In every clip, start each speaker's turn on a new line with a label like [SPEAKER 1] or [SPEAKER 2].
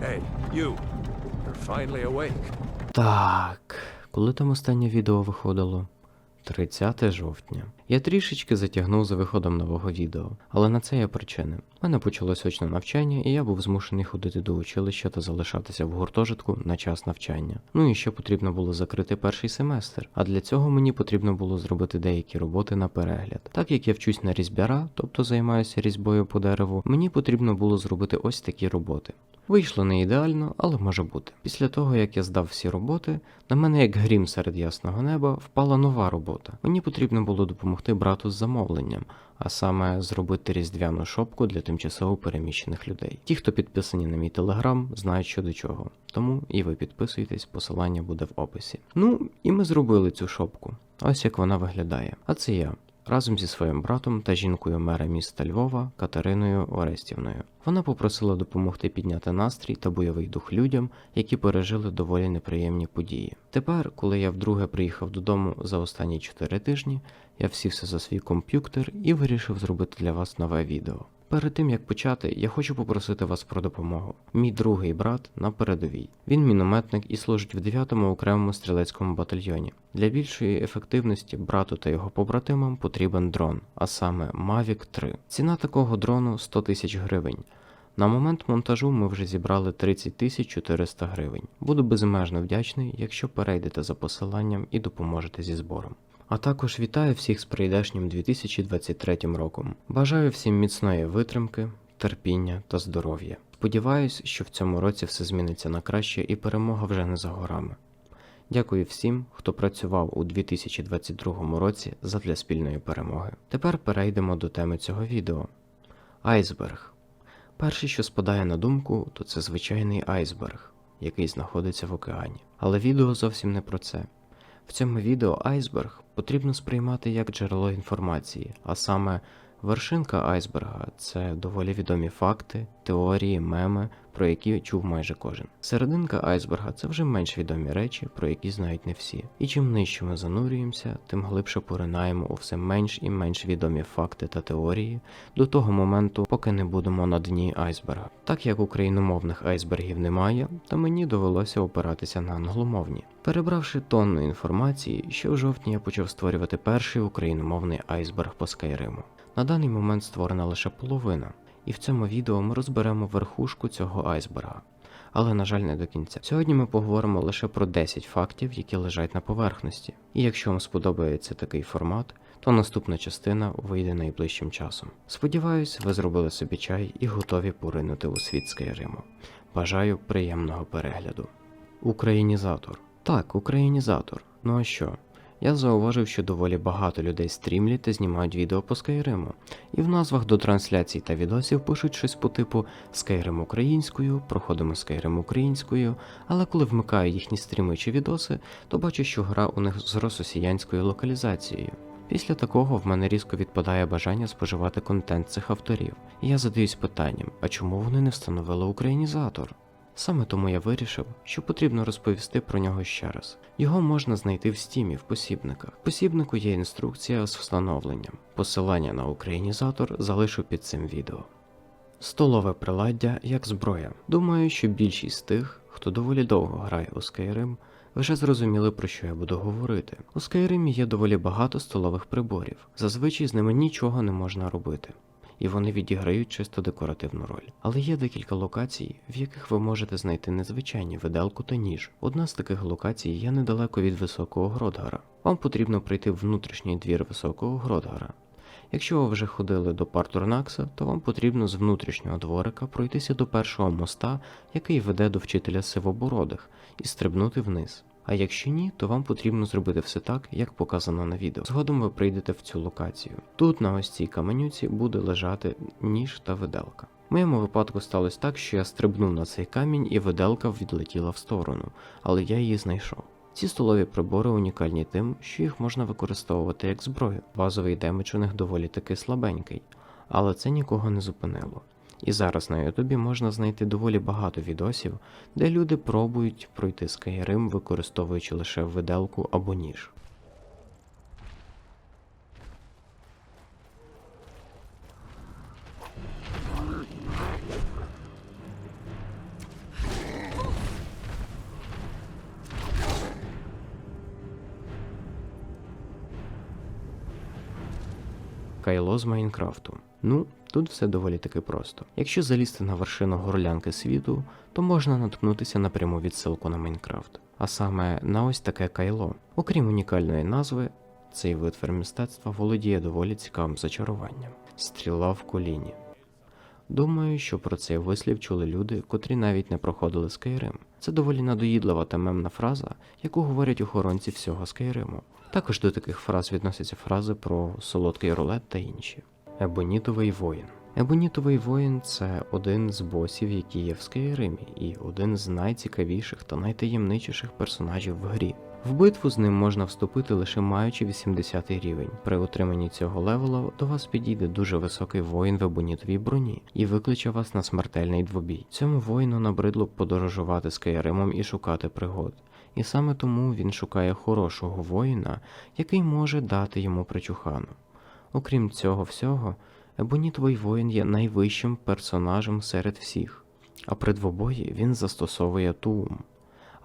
[SPEAKER 1] Hey, you. You're finally awake.
[SPEAKER 2] Так, коли там останнє відео виходило? 30 жовтня. Я трішечки затягнув за виходом нового відео, але на це є причини. У мене почалось очне навчання, і я був змушений ходити до училища та залишатися в гуртожитку на час навчання. Ну і ще потрібно було закрити перший семестр, а для цього мені потрібно було зробити деякі роботи на перегляд. Так як я вчусь на різьбяра, тобто займаюся різьбою по дереву, мені потрібно було зробити ось такі роботи. Вийшло не ідеально, але може бути. Після того, як я здав всі роботи, на мене, як грім серед ясного неба, впала нова робота. Мені потрібно було допомогти брату з замовленням, а саме зробити різдвяну шопку для тимчасово переміщених людей. Ті, хто підписані на мій телеграм, знають що до чого. Тому і ви підписуйтесь, посилання буде в описі. Ну і ми зробили цю шопку. Ось як вона виглядає. А це я. Разом зі своїм братом та жінкою мера міста Львова Катериною Орестівною. Вона попросила допомогти підняти настрій та бойовий дух людям, які пережили доволі неприємні події. Тепер, коли я вдруге приїхав додому за останні 4 тижні, я всівся за свій комп'ютер і вирішив зробити для вас нове відео. Перед тим як почати, я хочу попросити вас про допомогу. Мій другий брат на передовій. Він мінометник і служить в 9-му окремому стрілецькому батальйоні. Для більшої ефективності брату та його побратимам потрібен дрон, а саме Mavic 3. Ціна такого дрону 100 тисяч гривень. На момент монтажу ми вже зібрали 30 тисяч 400 гривень. Буду безмежно вдячний, якщо перейдете за посиланням і допоможете зі збором. А також вітаю всіх з прийдешнім 2023 роком. Бажаю всім міцної витримки, терпіння та здоров'я. Сподіваюсь, що в цьому році все зміниться на краще і перемога вже не за горами. Дякую всім, хто працював у 2022 році задля спільної перемоги. Тепер перейдемо до теми цього відео. Айсберг. Перше, що спадає на думку, то це звичайний айсберг, який знаходиться в океані. Але відео зовсім не про це. В цьому відео айсберг потрібно сприймати як джерело інформації, а саме вершинка айсберга це доволі відомі факти, теорії, меми, про які чув майже кожен. Серединка айсберга це вже менш відомі речі, про які знають не всі. І чим нижче ми занурюємося, тим глибше поринаємо у все менш і менш відомі факти та теорії до того моменту, поки не будемо на дні айсберга. Так як україномовних айсбергів немає, то мені довелося опиратися на англомовні. Перебравши тонну інформації, ще в жовтні я почав створювати перший україномовний айсберг по Скайриму. На даний момент створена лише половина, і в цьому відео ми розберемо верхушку цього айсберга. Але, на жаль, не до кінця. Сьогодні ми поговоримо лише про 10 фактів, які лежать на поверхності. І якщо вам сподобається такий формат, то наступна частина вийде найближчим часом. Сподіваюсь, ви зробили собі чай і готові поринути у світ Скайриму. Бажаю приємного перегляду. Українізатор. Так, українізатор. Ну а що? Я зауважив, що доволі багато людей стрімлять та знімають відео по Скайриму, і в назвах до трансляцій та відосів пишуть щось по типу Скайрим українською, проходимо Скайрим українською, але коли вмикаю їхні стріми чи відоси, то бачу, що гра у них з рососіянською локалізацією. Після такого в мене різко відпадає бажання споживати контент цих авторів, і я задаюсь питанням, а чому вони не встановили українізатор? Саме тому я вирішив, що потрібно розповісти про нього ще раз. Його можна знайти в стімі в посібниках. В посібнику є інструкція з встановленням. Посилання на українізатор залишу під цим відео. Столове приладдя як зброя. Думаю, що більшість з тих, хто доволі довго грає у Skyrim, вже зрозуміли про що я буду говорити. У Skyrim є доволі багато столових приборів. Зазвичай з ними нічого не можна робити і вони відіграють чисто декоративну роль. Але є декілька локацій, в яких ви можете знайти незвичайні виделку та ніж. Одна з таких локацій є недалеко від високого Гродгара. Вам потрібно прийти в внутрішній двір високого Гродгара. Якщо ви вже ходили до Партурнакса, то вам потрібно з внутрішнього дворика пройтися до першого моста, який веде до вчителя сивобородих, і стрибнути вниз. А якщо ні, то вам потрібно зробити все так, як показано на відео. Згодом ви прийдете в цю локацію. Тут на ось цій каменюці буде лежати ніж та виделка. В моєму випадку сталося так, що я стрибнув на цей камінь і виделка відлетіла в сторону, але я її знайшов. Ці столові прибори унікальні тим, що їх можна використовувати як зброю. Базовий демедж у них доволі таки слабенький, але це нікого не зупинило. І зараз на Ютубі можна знайти доволі багато відосів, де люди пробують пройти Skyrim, використовуючи лише виделку або ніж. Кайло з Майнкрафту. Ну, тут все доволі таки просто. Якщо залізти на вершину горлянки світу, то можна наткнутися на пряму відсилку на Майнкрафт. А саме на ось таке кайло. Окрім унікальної назви, цей витвір мистецтва володіє доволі цікавим зачаруванням. Стріла в коліні. Думаю, що про цей вислів чули люди, котрі навіть не проходили Skyrim. Це доволі надоїдлива та мемна фраза, яку говорять охоронці всього Skyrim. Також до таких фраз відносяться фрази про солодкий рулет та інші. Ебонітовий воїн. Ебонітовий воїн це один з босів, які є в Скайримі, і один з найцікавіших та найтаємничіших персонажів в грі. В битву з ним можна вступити лише маючи 80 рівень. При отриманні цього левела до вас підійде дуже високий воїн в ебонітовій броні і викличе вас на смертельний двобій. Цьому воїну набридло подорожувати Скайримом і шукати пригод. І саме тому він шукає хорошого воїна, який може дати йому причухану. Окрім цього всього, Ебонітовий воїн є найвищим персонажем серед всіх, а при двобої він застосовує туум.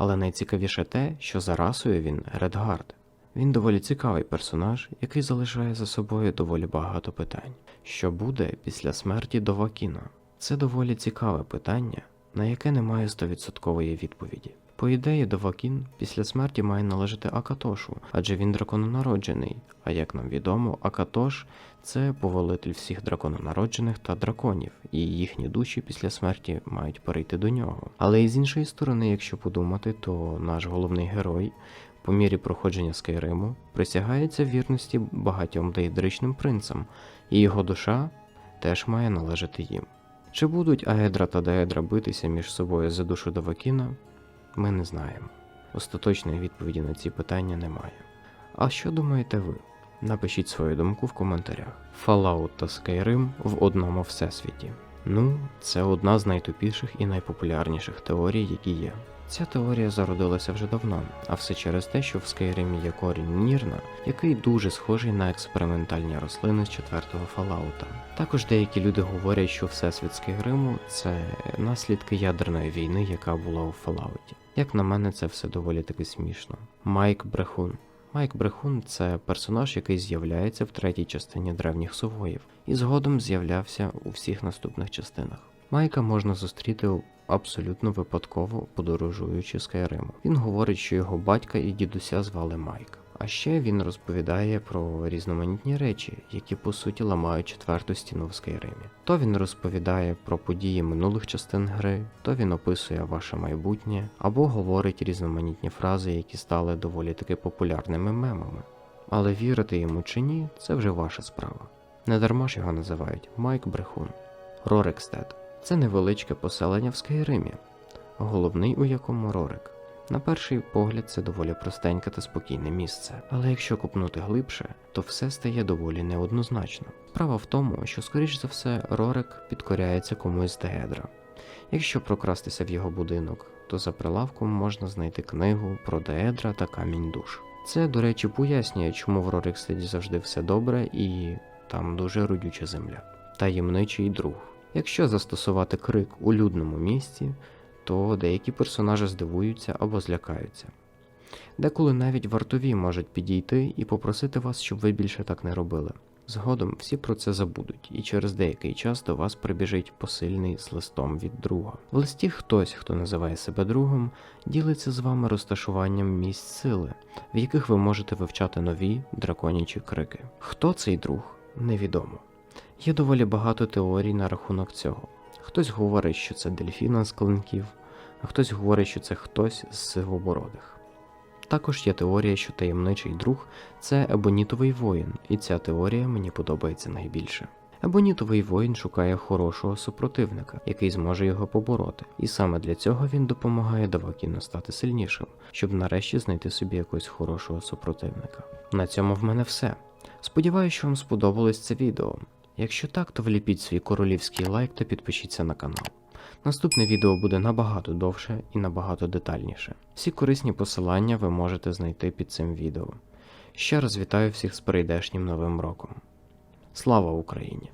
[SPEAKER 2] Але найцікавіше те, що за расою він Редгард. Він доволі цікавий персонаж, який залишає за собою доволі багато питань. Що буде після смерті Довакіна? Це доволі цікаве питання, на яке немає 100% відповіді. По ідеї, Довакін після смерті має належати Акатошу, адже він дракононароджений. А як нам відомо, Акатош це повелитель всіх дракононароджених та драконів, і їхні душі після смерті мають перейти до нього. Але і з іншої сторони, якщо подумати, то наш головний герой по мірі проходження Скайриму присягається вірності багатьом деїдричним принцам, і його душа теж має належати їм. Чи будуть Аедра та Деедра битися між собою за душу Довакіна, ми не знаємо. Остаточної відповіді на ці питання немає. А що думаєте ви? Напишіть свою думку в коментарях. Fallout та Skyrim в одному всесвіті. Ну, це одна з найтупіших і найпопулярніших теорій, які є. Ця теорія зародилася вже давно, а все через те, що в Скайримі є корінь Нірна, який дуже схожий на експериментальні рослини з четвертого Фалаута. Також деякі люди говорять, що всесвіт Скайриму це наслідки ядерної війни, яка була у Фалауті. Як на мене, це все доволі таки смішно. Майк Брехун. Майк Брехун це персонаж, який з'являється в третій частині древніх сувоїв, і згодом з'являвся у всіх наступних частинах. Майка можна зустріти абсолютно випадково подорожуючи Скайриму. Він говорить, що його батька і дідуся звали Майк. А ще він розповідає про різноманітні речі, які по суті ламають четверту стіну в Скайримі. То він розповідає про події минулих частин гри, то він описує ваше майбутнє, або говорить різноманітні фрази, які стали доволі таки популярними мемами. Але вірити йому чи ні, це вже ваша справа. Недарма ж його називають Майк Брехун. Рорекстед це невеличке поселення в Скайримі, головний у якому Рорик. На перший погляд, це доволі простеньке та спокійне місце, але якщо копнути глибше, то все стає доволі неоднозначно. Справа в тому, що, скоріш за все, Рорик підкоряється комусь з Деедра. Якщо прокрастися в його будинок, то за прилавком можна знайти книгу про Деедра та камінь душ. Це, до речі, пояснює, чому в Рорикстеді завжди все добре і там дуже родюча земля. Таємничий друг. Якщо застосувати крик у людному місці, то деякі персонажі здивуються або злякаються. Деколи навіть вартові можуть підійти і попросити вас, щоб ви більше так не робили. Згодом всі про це забудуть, і через деякий час до вас прибіжить посильний з листом від друга. В листі хтось, хто називає себе другом, ділиться з вами розташуванням місць сили, в яких ви можете вивчати нові драконячі крики. Хто цей друг, невідомо. Є доволі багато теорій на рахунок цього. Хтось говорить, що це дельфіна з клинків, а хтось говорить, що це хтось з сивобородих. Також є теорія, що таємничий друг це ебонітовий воїн, і ця теорія мені подобається найбільше. Ебонітовий воїн шукає хорошого супротивника, який зможе його побороти, і саме для цього він допомагає Давакіну стати сильнішим, щоб нарешті знайти собі якогось хорошого супротивника. На цьому в мене все. Сподіваюся, що вам сподобалось це відео. Якщо так, то вліпіть свій королівський лайк та підпишіться на канал. Наступне відео буде набагато довше і набагато детальніше. Всі корисні посилання ви можете знайти під цим відео. Ще раз вітаю всіх з прийдешнім новим роком. Слава Україні!